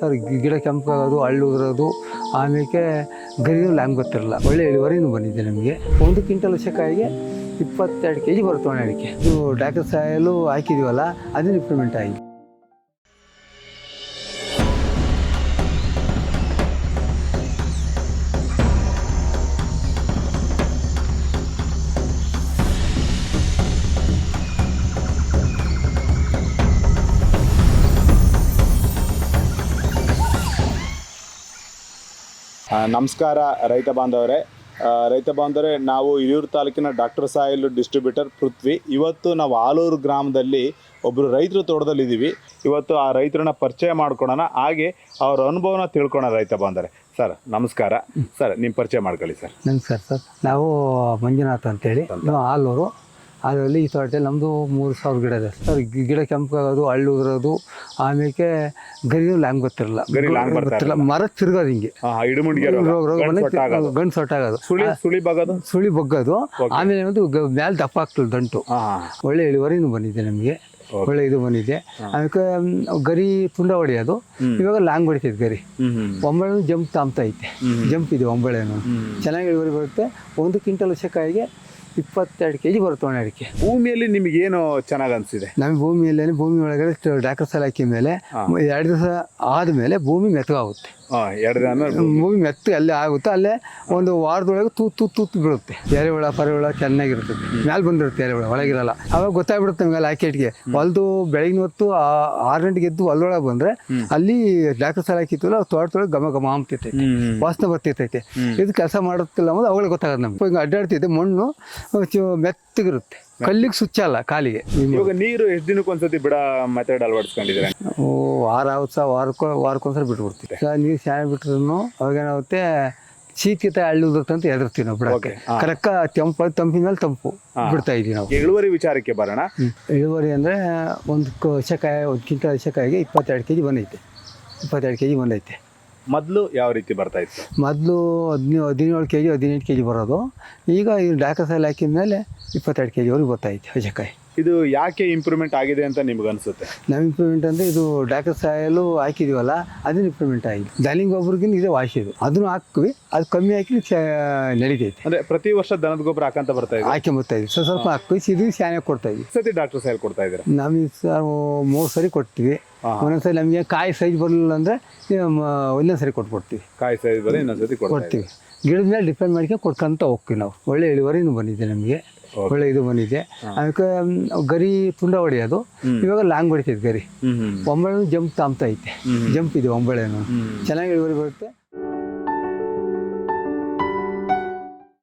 Sir ಗಿಡ ಕೆಂಪಾಗೋದು ಹಳ್ಳು ಉದುರೋದು ಆಮೇಲೆ ಗರಿನೂ ಲ್ಯಾಂಗ್ ಗೊತ್ತಿರಲ್ಲ. ಒಳ್ಳೆ ಇಳುವರಿನೂ ಬಂದಿದೆ ನಮಗೆ. ಒಂದು ಕ್ವಿಂಟಲ್ ವರ್ಷಕ್ಕಾಗಿ ಇಪ್ಪತ್ತೆರಡು ಕೆ ಜಿ ಬರುತ್ತೆ ಒಣ ಅಡಿಕೆ. ಇದು ಡಾಕ್ಟರ್ ಸಾಯಲು ಹಾಕಿದೀವಲ್ಲ, ಅದನ್ನ ಇಂಪ್ರೂವ್ಮೆಂಟ್ ಆಗಿದೆ. ನಮಸ್ಕಾರ ರೈತ ಬಾಂಧವರೇ. ರೈತ ಬಾಂಧವರೇ ನಾವು ಹಿರಿಯೂರು ತಾಲೂಕಿನ ಡಾಕ್ಟರ್ ಸಾಯಿಲ್ ಡಿಸ್ಟ್ರಿಬ್ಯೂಟರ್ ಪೃಥ್ವಿ. ಇವತ್ತು ನಾವು ಆಲೂರು ಗ್ರಾಮದಲ್ಲಿ ಒಬ್ಬರು ರೈತರ ತೋಟದಲ್ಲಿದ್ದೀವಿ. ಇವತ್ತು ಆ ರೈತರನ್ನ ಪರಿಚಯ ಮಾಡ್ಕೊಳೋಣ. ಹಾಗೆ ಅವ್ರ ಅನುಭವನ ತಿಳ್ಕೊಳ ರೈತ ಬಾಂಧವರೇ. ಸರ್ ನಮಸ್ಕಾರ. ಸರ್ ನಿಮ್ಮ ಪರಿಚಯ ಮಾಡ್ಕೊಳ್ಳಿ ಸರ್. ನಮಸ್ಕಾರ ಸರ್. ನಾವು ಮಂಜುನಾಥ್ ಅಂತೇಳಿ. ನಾವು ಆಲೂರು. ಅದರಲ್ಲಿ ಈ ತೋಟದಲ್ಲಿ ನಮ್ಮದು ಮೂರು ಸಾವಿರ ಗಿಡ ಇದೆ. ಸರ್ ಗಿಡ ಕೆಂಪಾಗೋದು ಹಳ್ಳು ಉದುರೋದು ಆಮೇಲೆ ಗರಿನೂ ಲ್ಯಾಂಗ್ ಗೊತ್ತಿರಲ್ಲ. ಗರಿ ಲ್ಯಾಂಗ್ ಬರ್ತಾ ಗೊತ್ತಿಲ್ಲ ಮರ ತಿರ್ಗೋದು ಹಿಂಗೆ. ರೋಗ, ರೋಗ. ಗಂಡು ಸೊಟ್ಟಾಗೋದು. ಸುಳಿ ಸುಳಿ ಬಗೋದು ಸುಳಿ ಬಗ್ಗೋದು. ಆಮೇಲೆ ಒಂದು ಮೇಲೆ ದಪ್ಪ ಆಗ್ತದೆ ದಂಟು. ಒಳ್ಳೆ ಇಳುವರಿನೂ ಬಂದಿದೆ ನಮಗೆ. ಒಳ್ಳೆ ಇದು ಬಂದಿದೆ. ಅದಕ್ಕೆ ಗರಿ ತುಂಡ ಹೊಡೆಯೋದು. ಇವಾಗ ಲಾಂಗ್ ಹೊಡಿತೈತೆ ಗರಿ. ಒಂಬಳೆ ಜಂಪ್ ತಾಮ್ತಾ ಐತೆ. ಜಂಪ್ ಇದೆ ಒಂಬಳೆನು ಚೆನ್ನಾಗಿ ಇಳುವರಿ ಬರುತ್ತೆ. ಒಂದು ಕ್ವಿಂಟಲ್ ವರ್ಷಕ್ಕಾಯಿಗೆ ಇಪ್ಪತ್ತೆರಡು ಕೆ ಜಿ ಬರುತ್ತೆ ಒಣ ಅಡಿಕೆ. ಭೂಮಿಯಲ್ಲಿ ನಿಮಗೇನು ಚೆನ್ನಾಗಿ ಅನಿಸಿದೆ? ನಮ್ಮ ಭೂಮಿಯಲ್ಲಿ ಭೂಮಿ ಒಳಗಡೆ ಡಾಕ್ಟರ್ ಸಾಲ ಹಾಕಿದ ಮೇಲೆ ಎರಡು ದಿವಸ ಆದಮೇಲೆ ಭೂಮಿ ಮೆತ್ತಗಾಗುತ್ತೆ. ಎರಡು ದಿನ ಮೂವಿ ಮೆತ್ತ ಅಲ್ಲೇ ಆಗುತ್ತೆ. ಅಲ್ಲೇ ಒಂದು ವಾರದೊಳಗೆ ತೂತ್ ತೂತ್ ತೂತ್ ಬೀಳುತ್ತೆ ಎರೆಹುಳ ಪರೆಹುಳ ಚೆನ್ನಾಗಿರುತ್ತೆ ಮ್ಯಾಲೆ ಬಂದಿರುತ್ತೆ ಎರೆಹುಳ ಒಳಗಿರಲ್ಲ. ಅವಾಗ ಗೊತ್ತಾಗ್ಬಿಡುತ್ತೆ ನಮಗೆ ಹಾಕಿಟ್ಗೆ ಹೊಲ್ದು ಬೆಳಗಿನ ಹೊತ್ತು ಆರು ಗಂಟೆಗೆ ಎದ್ದು ಹೊಲ್ದೊಳಗೆ ಬಂದರೆ ಅಲ್ಲಿ ಡಾಕ್ಟರ್ ಸಾಲ ಹಾಕಿತ್ತಲ್ಲ ತೋಟದೊಳಗೆ ಗಮ ಅಂಬ್ತೈತೆ ಹ್ಮ್ ವಾಸನೆ ಬರ್ತಿರ್ತೈತೆ. ಇದು ಕೆಲಸ ಮಾಡುತ್ತಿಲ್ಲ ಅನ್ನೋದು ಅವಾಗ ಗೊತ್ತಾಗತ್ತೆ ನಮ್ಗೆ. ಹಿಂಗೆ ಅಡ್ಡಾಡ್ತಿದ್ದೆ ಮಣ್ಣು ಮೆತ್ತಗಿರುತ್ತೆ. ಕಲ್ಲಿಗೆ ಸುಚ್ಚಲ್ಲ ಕಾಲಿಗೆ. ಇವಾಗ ನೀರು ಎಷ್ಟು ದಿನಕ್ಕೆ ಒಂದ್ಸತಿ ಬಿಡ ಮೆಥಡ್ ಅಳವಡಿಸ್ಕೊಂಡಿದ್ದೀರಾ? ಓ, ವಾರ ಆಗುತ್ತೆ ಸಹ ವಾರಕ್ಕೆ ವಾರಕ್ಕೊಂದ್ಸಲ ಬಿಟ್ಬಿಡ್ತೀವಿ. ಸರ್ ನೀರು ಚೆನ್ನಾಗಿ ಬಿಟ್ರು ಅವಾಗೇನಾಗುತ್ತೆ ಶೀತ ಹಳ್ಳುದಂತ ಅಂತ ಎದುರ್ತೀವಿ ನಾವು ಬಿಡಕ್ಕೆ. ಕರೆಕ್ಟ್ ತಂಪು ತಂಪಿನ ಮೇಲೆ ತಂಪು ಬಿಡ್ತಾ ಇದೀವಿ ನಾವು. ಇಳುವರಿ ವಿಚಾರಕ್ಕೆ ಬರೋಣ. ಇಳುವರಿ ಅಂದ್ರೆ ಒಂದು ಶಕಾಯ ಒಂದು ಕ್ವಿಂಟಲ್ ಶಕಾಯಿಗೆ ಇಪ್ಪತ್ತೆರಡು ಕೆ ಜಿ ಬಂದೈತೆ ಇಪ್ಪತ್ತೆರಡು ಕೆಜಿ ಬಂದೈತೆ ಮೊದಲು ಯಾವ ರೀತಿ ಬರ್ತಾ ಇತ್ತು? ಮೊದಲು ಹದಿನೇಳು ಹದಿನೇಳು ಕೆ ಜಿ ಹದಿನೆಂಟು ಕೆ ಜಿ ಬರೋದು. ಈಗ ಈ ಡಾಕಸಲ್ಲಿ ಸಾಲ ಹಾಕಿದ ಮೇಲೆ ಇಪ್ಪತ್ತೆರಡು ಕೆ ಜಿವರೆಗೆ ಬರ್ತಾಯಿತ್ತು ಹಜಕಾಯಿ ಇದು ಯಾಕೆ ಇಂಪ್ರೂವ್ಮೆಂಟ್ ಆಗಿದೆ ಅಂತ ನಿಮ್ಗೆ ಅನ್ಸುತ್ತೆ? ನಮ್ಮ ಇಂಪ್ರೂವ್ಮೆಂಟ್ ಅಂದರೆ ಇದು ಡಾಕ್ಟರ್ ಸಾಯಲು ಹಾಕಿದೀವಲ್ಲ ಅದನ್ನ ಇಂಪ್ರೂವ್ಮೆಂಟ್ ಆಗಿದೆ. ದನಿಂಗ್ ಗೊಬ್ಬರಗಿನ ಇದೇ ಇದು? ಅದನ್ನು ಹಾಕ್ವಿ ಅದು ಕಮ್ಮಿ ಹಾಕಿ ನಡೀತೈತೆ. ಅಂದ್ರೆ ಪ್ರತಿ ವರ್ಷ ದನದ ಗೊಬ್ಬರ ಹಾಕಂತ ಬರ್ತಾ ಇದೆ? ಹಾಕಿ ಇದ್ವಿ ಸ್ವಲ್ಪ ಸ್ವಲ್ಪ ಹಾಕಿ ಇದು ಶಾನೆ ಕೊಡ್ತಾ ಇದ್ವಿ ಸತಿ ಡಾಕ್ಟರ್ ಸಾಯಲ್ ಕೊಡ್ತಾ ಇದ್ದಾರೆ? ನಮಗೆ ಸರ್ ಮೂರು ಸರಿ ಕೊಡ್ತೀವಿ ಹಾ. ಒಂದೊಂದ್ಸರಿ ನಮಗೆ ಕಾಯಿ ಸೈಜ್ ಬರಲಿಲ್ಲ ಅಂದರೆ ಒಂದೊಂದು ಸರಿ ಕೊಟ್ಬಿಡ್ತೀವಿ. ಕಾಯಿ ಸೈಜ್ ಬರೀ ಇನ್ನೊಂದ್ಸತಿ ಕೊಡ್ತಾ ಕೊಡ್ತೀವಿ. ಗಿಡದ ಮೇಲೆ ಡಿಪೆಂಡ್ ಮಾಡ್ಕೊಂಡು ಕೊಡ್ಕೊಂತ ಹೋಗ್ತೀವಿ ನಾವು. ಒಳ್ಳೆ ಇಳುವರಿನೂ ಬಂದಿದೆ ನಮಗೆ. ಒಳ್ಳೆ ಇದು ಬಂದಿದೆ. ಅದಕ್ಕೆ ಗರಿ ತುಂಡ ಹೊಡೆಯೋದು ಇವಾಗ ಲಾಂಗ್ ಹೊಡಿತೈತೆ ಗರಿ. ಒಂಬಳೆ ಜಂಪ್ ತಾಮ್ತಾ ಐತೆ. ಜಂಪ್ ಇದೆ ಒಂಬಳೆನು. ಚೆನ್ನಾಗಿ ಇಳುವರಿ ಬರುತ್ತೆ.